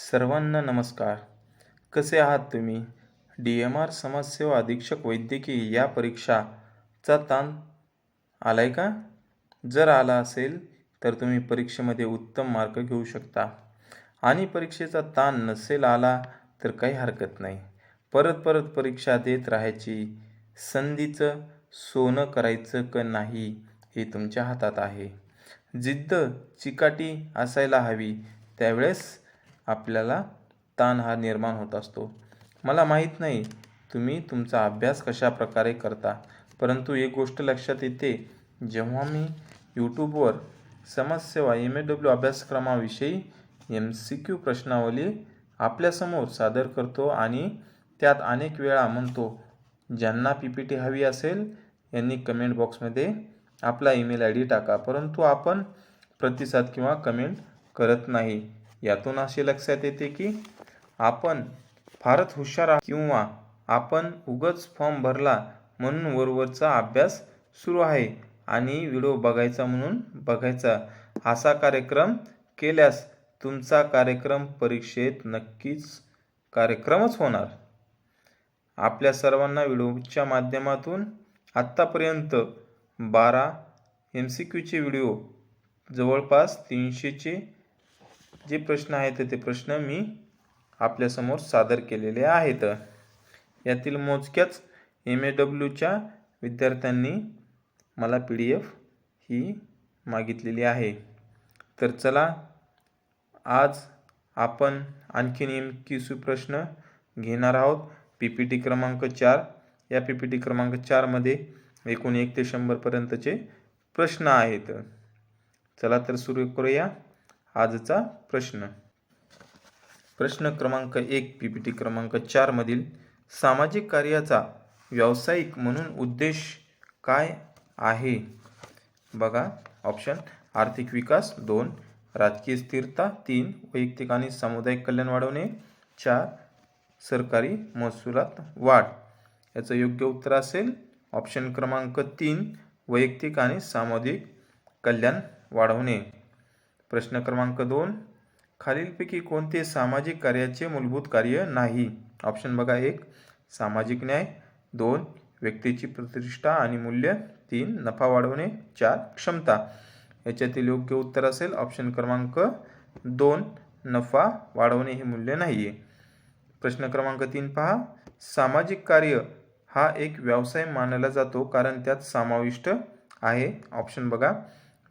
सर्वांना नमस्कार. कसे आहात तुम्ही? डी एम आर समाजसेवा अधीक्षक वैद्यकीय या परीक्षाचा ताण आलाय का? जर आला असेल तर तुम्ही परीक्षेमध्ये उत्तम मार्क घेऊ शकता. आणि परीक्षेचा ताण नसेल आला तर काही हरकत नाही. परत परत परीक्षा देत राहायची संधीचं सोनं करायचं का नाही हे तुमच्या हातात आहे. जिद्द चिकाटी असायला हवी. त्यावेळेस आपल्याला ताण हा निर्माण होत असतो. मला माहीत नाही तुम्ही तुमचा अभ्यास कशा प्रकारे करता परंतु एक गोष्ट लक्षात येते. जेव्हा मी यूट्यूबवर समाजसेवा एम ए डब्ल्यू अभ्यासक्रमाविषयी एम सी क्यू प्रश्नावली आपल्यासमोर सादर करतो आणि त्यात अनेक वेळा म्हणतो ज्यांना पी पी टी हवी असेल यांनी कमेंट बॉक्समध्ये आपला ईमेल आय डी टाका. परंतु आपण प्रतिसाद किंवा कमेंट करत नाही. यातून असे लक्षात येते की आपण फारच हुशार किंवा आपण उगच फॉर्म भरला म्हणून वरवरचा अभ्यास सुरू आहे आणि व्हिडिओ बघायचा म्हणून बघायचा. असा कार्यक्रम केल्यास तुमचा कार्यक्रम परीक्षेत नक्कीच कार्यक्रमच होणार. आपल्या सर्वांना व्हिडिओच्या माध्यमातून आत्तापर्यंत बारा एम सी क्यूचे व्हिडिओ जवळपास तीनशेचे जे प्रश्न आहेत ते प्रश्न मी आपल्यासमोर सादर केलेले आहेत. यातील मोजक्याच एम ए डब्ल्यूच्या विद्यार्थ्यांनी मला पी डी एफ ही मागितलेली आहे. तर चला आज आपण आणखीन एम क्यू प्रश्न घेणार आहोत. पी पी टी क्रमांक चार. या पी पी टी क्रमांक चारमध्ये एकूण एक ते शंभरपर्यंतचे प्रश्न आहेत. चला तर सुरू करूया. आजचा प्रश्न. प्रश्न क्रमांक एक पी पी टी क्रमांक चारमधील सामाजिक कार्याचा व्यावसायिक म्हणून उद्देश काय आहे? बघा ऑप्शन आर्थिक विकास दोन राजकीय स्थिरता तीन वैयक्तिक आणि सामुदायिक कल्याण वाढवणे चार सरकारी महसुलात वाढ. याचं योग्य उत्तर असेल ऑप्शन क्रमांक तीन वैयक्तिक आणि सामाजिक कल्याण वाढवणे. प्रश्न क्रमांक दोन. खालीलपैकी कोणते सामाजिक कार्याचे मूलभूत कार्य नाही? ऑप्शन बघा एक. सामाजिक न्याय. दोन. व्यक्तीची प्रतिष्ठा आणि मूल्य. तीन. नफा वाढवणे. चार. क्षमता. याच्यातील योग्य उत्तर असेल ऑप्शन क्रमांक दोन. नफा वाढवणे हे मूल्य नाही आहे प्रश्न क्रमांक तीन पहा. सामाजिक कार्य हा एक व्यवसाय मानला जातो कारण त्यात समाविष्ट आहे. ऑप्शन बघा.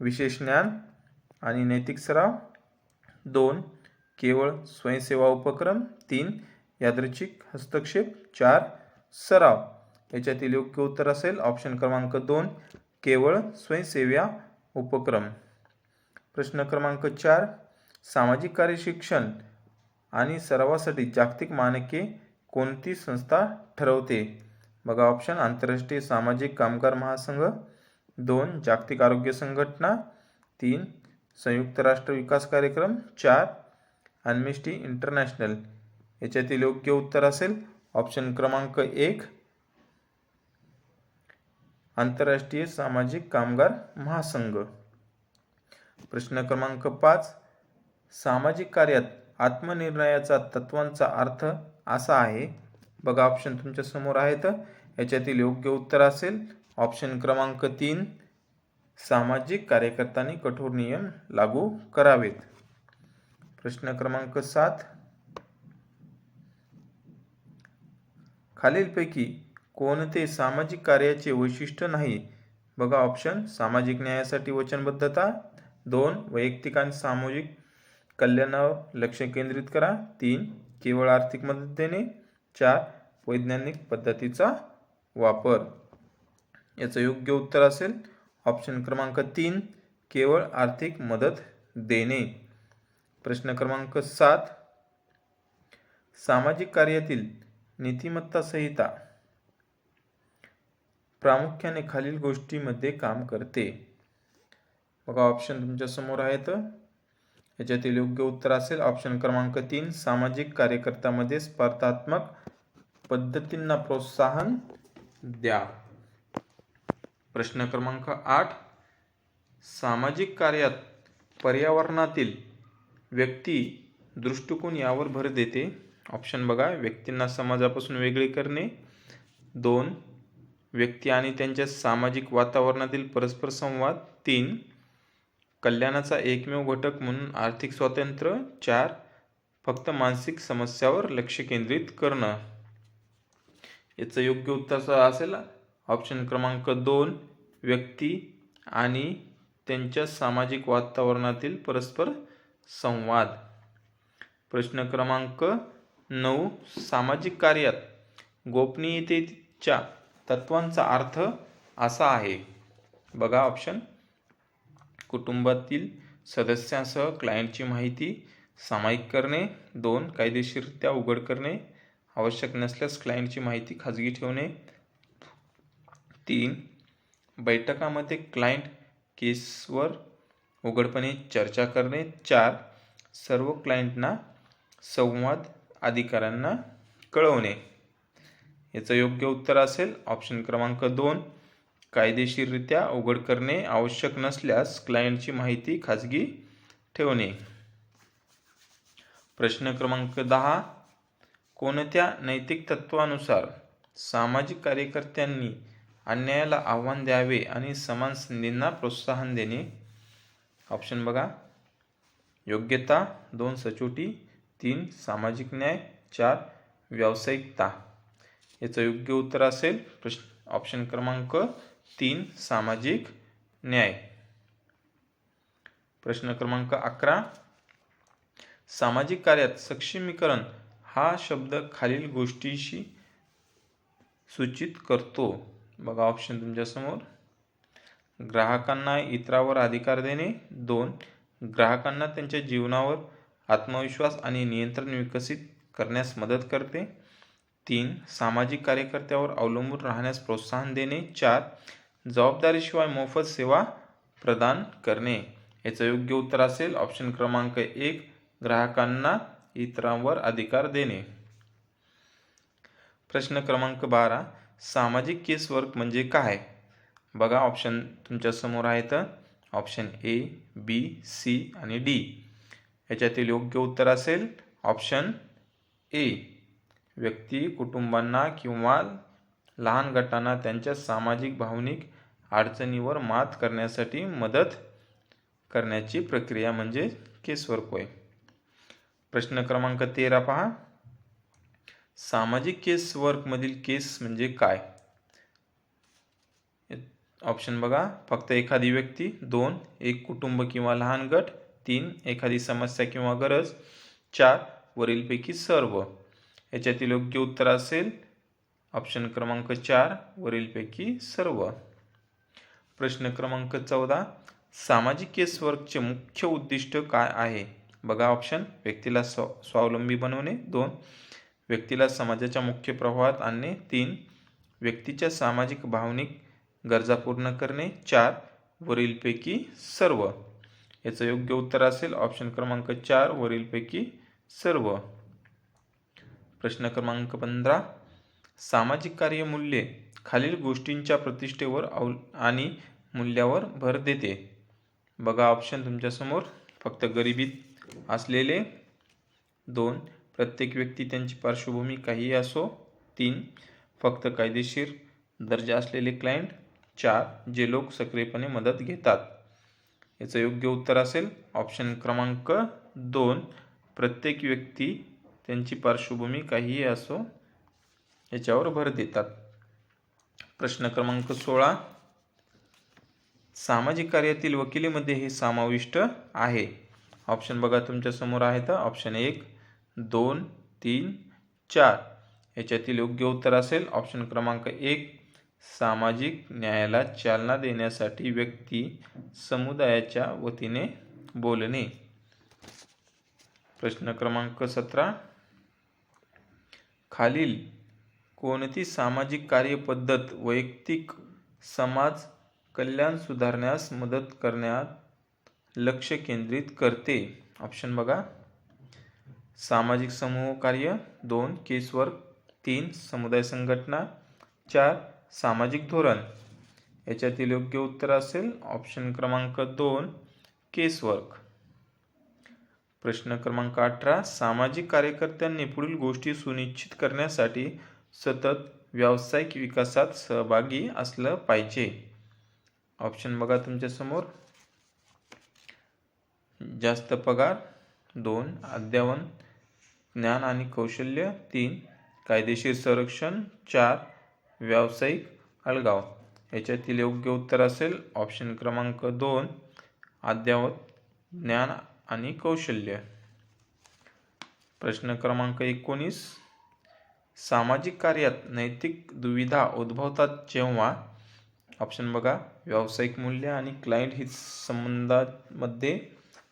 विशेष ज्ञान. आणि नैतिक सराव. दोन केवळ स्वयंसेवा उपक्रम. तीन यादृच्छिक हस्तक्षेप. चार सराव. याच्यातील योग्य उत्तर असेल. ऑप्शन क्रमांक दोन केवळ स्वयंसेवा उपक्रम. प्रश्न क्रमांक चार सामाजिक कार्य शिक्षण आणि सरावासाठी जागतिक मानके कोणती संस्था ठरवते? बघा ऑप्शन आंतरराष्ट्रीय सामाजिक कामगार महासंघ. दोन जागतिक आरोग्य संघटना. तीन संयुक्त राष्ट्र विकास कार्यक्रम चार अनमिस्टी इंटरनॅशनल. याच्यातील योग्य उत्तर असेल? ऑप्शन क्रमांक एक आंतरराष्ट्रीय सामाजिक कामगार महासंघ. प्रश्न क्रमांक पाच सामाजिक कार्यात आत्मनिर्णयाचा तत्वांचा अर्थ असा आहे? बघा ऑप्शन तुमच्यासमोर आहेत. याच्यातील योग्य उत्तर असेल? ऑप्शन क्रमांक तीन सामाजिक कार्यकर्त्यांनी कठोर नियम लागू करावेत. प्रश्न क्रमांक सात. खालीलपैकी कोणते सामाजिक कार्याचे वैशिष्ट्य नाही? बघा ऑप्शन सामाजिक न्यायासाठी वचनबद्धता. दोन वैयक्तिक आणि सामाजिक कल्याणावर लक्ष केंद्रित करा. तीन केवळ आर्थिक मदत देणे. चार वैज्ञानिक पद्धतीचा वापर. याचं योग्य उत्तर असेल. ऑप्शन क्रमांक तीन केवळ आर्थिक मदत देणे. प्रश्न क्रमांक सात सामाजिक कार्यातील नीतिमत्ता संहिता. प्रामुख्याने खालील गोष्टीमध्ये काम करते. बघा ऑप्शन तुमच्यासमोर आहेत. याच्यातील योग्य उत्तर असेल. ऑप्शन क्रमांक तीन सामाजिक कार्यकर्त्यामध्ये स्पर्धात्मक पद्धतींना प्रोत्साहन द्या. प्रश्न क्रमांक आठ. सामाजिक कार्यात पर्यावरणातील व्यक्ती दृष्टिकोन यावर भर देते. ऑप्शन बघा. व्यक्तींना समाजापासून वेगळे करणे. दोन. व्यक्ती आणि त्यांच्या सामाजिक वातावरणातील परस्पर संवाद. तीन. कल्याणाचा एकमेव घटक म्हणून आर्थिक स्वातंत्र्य. चार. फक्त मानसिक समस्यावर लक्ष केंद्रित करणं. याचं योग्य उत्तर असेल. ऑप्शन क्रमांक दोन व्यक्ती आणि त्यांच्या सामाजिक वातावरणातील परस्पर संवाद. प्रश्न क्रमांक नऊ सामाजिक कार्यात गोपनीयतेच्या तत्वांचा अर्थ असा आहे. बघा ऑप्शन. कुटुंबातील सदस्यांसह क्लायंटची माहिती सामायिक करणे. दोन कायदेशीररित्या उघड करणे. आवश्यक नसल्यास क्लायंटची माहिती खाजगी ठेवणे. तीन बैठकामध्ये क्लायंट केसवर उघडपणे चर्चा करणे. चार सर्व क्लायंटना संवाद अधिकाऱ्यांना कळवणे. याचं योग्य उत्तर असेल ऑप्शन क्रमांक दोन. कायदेशीररित्या उघड करणे आवश्यक नसल्यास क्लायंटची माहिती खाजगी ठेवणे. प्रश्न क्रमांक दहा. कोणत्या नैतिक तत्वानुसार सामाजिक कार्यकर्त्यांनी अन्यायाला आव्हान द्यावे आणि समान संधींना प्रोत्साहन देणे. ऑप्शन बघा. योग्यता दोन सचोटी. तीन सामाजिक न्याय. चार व्यावसायिकता. याचं योग्य उत्तर असेल प्रश्न ऑप्शन क्रमांक तीन सामाजिक न्याय. प्रश्न क्रमांक अकरा. सामाजिक कार्यात सक्षमीकरण हा शब्द खालील गोष्टीशी सूचित करतो. बघा ऑप्शन तुमच्यासमोर. ग्राहकांना इतरावर अधिकार देणे. दोन ग्राहकांना त्यांच्या जीवनावर आत्मविश्वास आणि नियंत्रण विकसित करण्यास मदत करते. तीन सामाजिक कार्यकर्त्यावर अवलंबून राहण्यास प्रोत्साहन देणे. चार जबाबदारीशिवाय मोफत सेवा प्रदान करणे. याचं योग्य उत्तर असेल ऑप्शन क्रमांक एक ग्राहकांना इतरांवर अधिकार देणे. प्रश्न क्रमांक बारा सामाजिक केस वर्क म्हणजे काय? बघा ऑप्शन तुमच्यासमोर आहेत ऑप्शन ए बी सी आणि डी याच्यातील योग्य उत्तर असेल ऑप्शन ए व्यक्ती कुटुंबांना किंवा लहान गटांना त्यांच्या सामाजिक भावनिक अडचणीवर मात करण्यासाठी मदत करण्याची प्रक्रिया म्हणजे केस वर्क होय. प्रश्न क्रमांक तेरा पहा. सामाजिक केस वर्कमधील केस म्हणजे काय? ऑप्शन बघा. फक्त एखादी व्यक्ती दोन एक कुटुंब किंवा लहान गट तीन एखादी समस्या किंवा गरज चार वरीलपैकी सर्व. याच्यातील योग्य उत्तर असेल ऑप्शन क्रमांक चार वरीलपैकी सर्व. प्रश्न क्रमांक चौदा. सामाजिक केस वर्कचे मुख्य उद्दिष्ट काय आहे? बघा ऑप्शन व्यक्तीला स्व स्वावलंबी बनवणे. दोन व्यक्तीला समाजाच्या मुख्य प्रवाहात आणणे. तीन व्यक्तीच्या सामाजिक भावनिक गरजा पूर्ण करणे. चार वरीलपैकी सर्व. याचं योग्य उत्तर असेल ऑप्शन क्रमांक चार वरीलपैकी सर्व. प्रश्न क्रमांक पंधरा सामाजिक कार्यमूल्ये खालील गोष्टींच्या प्रतिष्ठेवर अव आणि मूल्यावर भर देते. बघा ऑप्शन तुमच्यासमोर. फक्त गरिबीत असलेले. दोन प्रत्येक व्यक्ती त्यांची पार्श्वभूमी काहीही असो तीन फक्त कायदेशीर दर्जा असलेले क्लायंट चार जे लोक सक्रियपणे मदत घेतात. याचं योग्य उत्तर असेल ऑप्शन क्रमांक दोन. प्रत्येक व्यक्ती त्यांची पार्श्वभूमी काहीही असो याच्यावर भर देतात. प्रश्न क्रमांक सोळा. सामाजिक कार्यातील वकिलीमध्ये हे समाविष्ट आहे. ऑप्शन बघा तुमच्यासमोर आहे आहेत ऑप्शन एक. दोन तीन चार. याच्यातील योग्य उत्तर असेल. ऑप्शन क्रमांक एक सामाजिक न्यायाला चालना देण्यासाठी व्यक्ती समुदायाच्या वतीने बोलणे. प्रश्न क्रमांक सतरा. खालील कोणती सामाजिक कार्यपद्धत वैयक्तिक समाज कल्याण सुधारण्यास मदत करण्यात लक्ष केंद्रित करते? ऑप्शन बघा. सामाजिक समूह कार्य दोन केसवर्क तीन समुदाय संघटना चार सामाजिक धोरण. याच्यातील योग्य उत्तर असेल ऑप्शन क्रमांक दोन केस वर्क प्रश्न क्रमांक अठरा सामाजिक कार्यकर्त्यांनी पुढील गोष्टी सुनिश्चित करण्यासाठी सतत व्यावसायिक विकासात सहभागी असलं पाहिजे. ऑप्शन बघा तुमच्यासमोर जास्त पगार दोन अद्यावन ज्ञान आणि कौशल्य तीन कायदेशीर संरक्षण चार व्यावसायिक अलगाव. याच्यातील योग्य उत्तर असेल ऑप्शन क्रमांक दोन अद्यावत ज्ञान आणि कौशल्य. प्रश्न क्रमांक एकोणीस सामाजिक कार्यात नैतिक दुविधा उद्भवतात जेव्हा ऑप्शन बघा व्यावसायिक मूल्य आणि क्लायंट हित संबंधामध्ये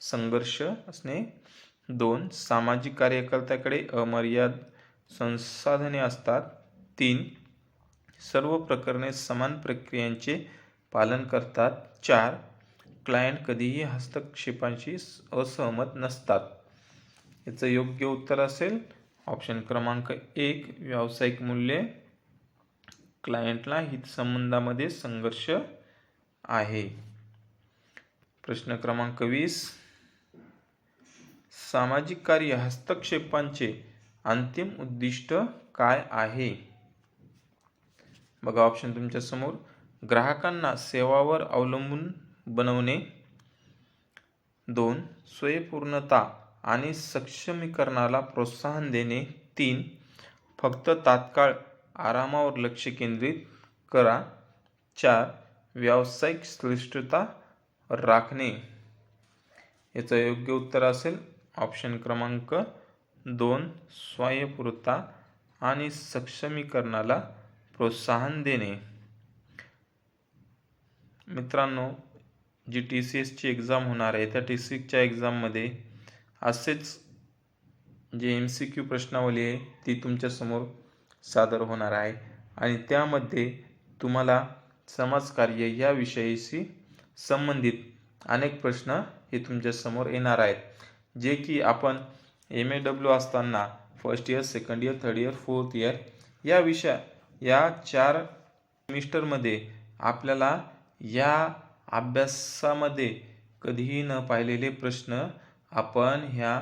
संघर्ष असणे दोन सामाजिक कार्यकर्त्याकडे अमर्याद संसाधने असतात. तीन सर्व प्रकरणे समान प्रक्रियांचे पालन करतात. चार क्लायंट कधीही हस्तक्षेपांशी असहमत नसतात. याचं योग्य उत्तर असेल ऑप्शन क्रमांक एक व्यावसायिक मूल्ये. क्लायंटला हितसंबंधामध्ये संघर्ष आहे. प्रश्न क्रमांक वीस सामाजिक कार्य हस्तक्षेपांचे अंतिम उद्दिष्ट काय आहे? बघा ऑप्शन तुमच्यासमोर ग्राहकांना सेवावर अवलंबून बनवणे. दोन स्वयंपूर्णता आणि सक्षमीकरणाला प्रोत्साहन देणे. तीन फक्त तात्काळ आरामावर लक्ष केंद्रित करा. चार व्यावसायिक श्रेष्ठता राखणे. याचं योग्य उत्तर असेल. ऑप्शन क्रमांक दोन स्वयंपूर्णता आणि सक्षमीकरणाला प्रोत्साहन देणे. मित्रांनो जी टी सी एसची एक्झाम होणार आहे त्या टी सी एसच्या एक्झाममध्ये असेच जे एम सी क्यू प्रश्नावली आहे ती तुमच्यासमोर सादर होणार आहे आणि त्यामध्ये तुम्हाला समाजकार्य या विषयाशी संबंधित अनेक प्रश्न हे तुमच्यासमोर येणार आहेत. जे की आपण एम ए डब्ल्यू असताना first year second year third year fourth year या विषया या चार सेमिस्टरमध्ये आपल्याला या अभ्यासामध्ये कधीही न पाहिलेले प्रश्न आपण ह्या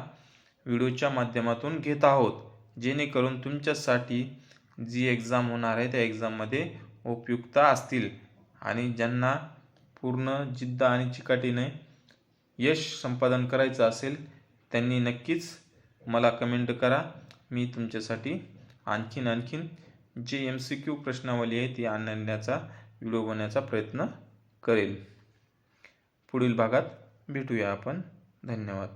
व्हिडिओच्या माध्यमातून घेत आहोत. जेणेकरून तुमच्यासाठी जी एक्झाम होणार आहे त्या एक्झाममध्ये उपयुक्त असतील. आणि ज्यांना पूर्ण जिद्द आणि चिकाटीने यश संपादन करायचं असेल त्यांनी नक्कीच मला कमेंट करा. मी तुमच्यासाठी आणखीन आणखीन जे एम सी क्यू प्रश्नावली आहे ती आणण्याचा व्हिडिओ बनवण्याचा प्रयत्न करेल. पुढील भागात भेटूया आपण. धन्यवाद.